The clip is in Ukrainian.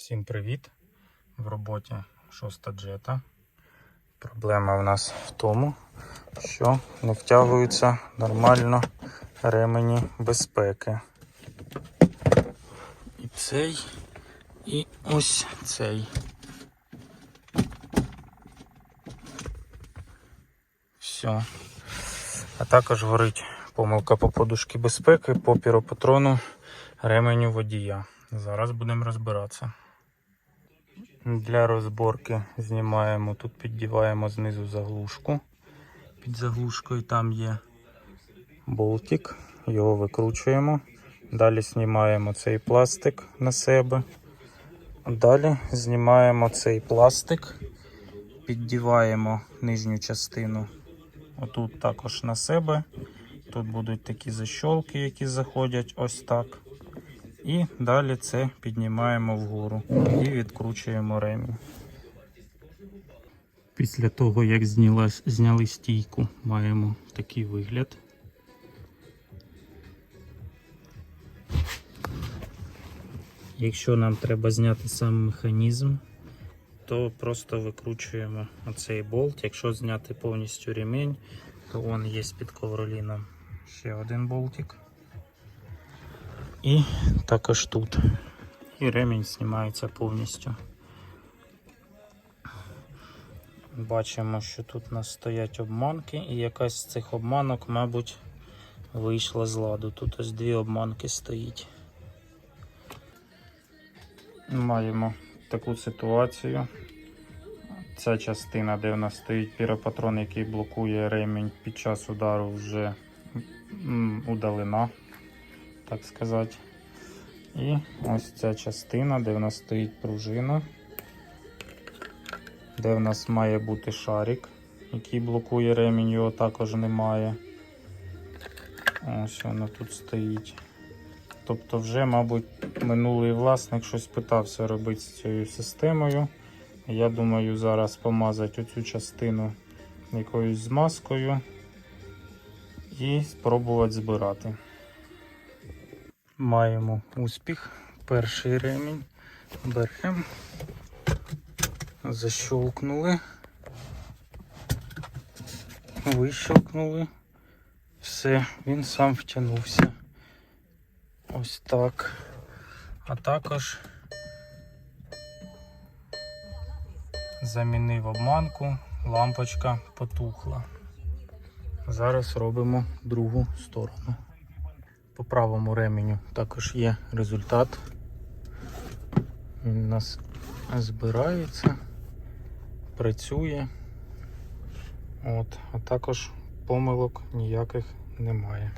Всім привіт! В роботі шоста джета. Проблема в нас в тому, що не втягуються нормально ремені безпеки. І цей, і ось цей. Все. А також горить помилка по подушці безпеки, по піропатрону ременю водія. Зараз будемо розбиратися. Для розборки знімаємо, тут піддіваємо знизу заглушку. Під заглушкою там є болтик, його викручуємо. Далі знімаємо цей пластик на себе. Далі знімаємо цей пластик, піддіваємо нижню частину. Отут також на себе. Тут будуть такі защолки, які заходять ось так. І далі це піднімаємо вгору і відкручуємо ремінь. Після того, як зняла, зняли стійку, маємо такий вигляд. Якщо нам треба зняти сам механізм, то просто викручуємо оцей болт. Якщо зняти повністю ремінь, то он є під ковроліном ще один болтик. І також тут. І ремінь знімається повністю. Бачимо, що тут у нас стоять обманки, і якась з цих обманок, мабуть, вийшла з ладу. Тут ось дві обманки стоїть. Маємо таку ситуацію. Ця частина, де в нас стоїть піропатрон, який блокує ремінь під час удару, вже удалена, так сказати. І ось ця частина, де в нас стоїть пружина, де в нас має бути шарик, який блокує ремінь, його також немає. Ось воно тут стоїть. Тобто, вже, мабуть, минулий власник щось питався робити з цією системою. Я думаю, зараз помазати оцю частину якоюсь змазкою і спробувати збирати. Маємо успіх. Перший ремінь беремо, защолкнули, вищолкнули. Все, він сам втягнувся. Ось так. А також замінив обманку, лампочка потухла. Зараз робимо другу сторону. По правому ременю також є результат. Він у нас збирається, працює. От, а також помилок ніяких немає.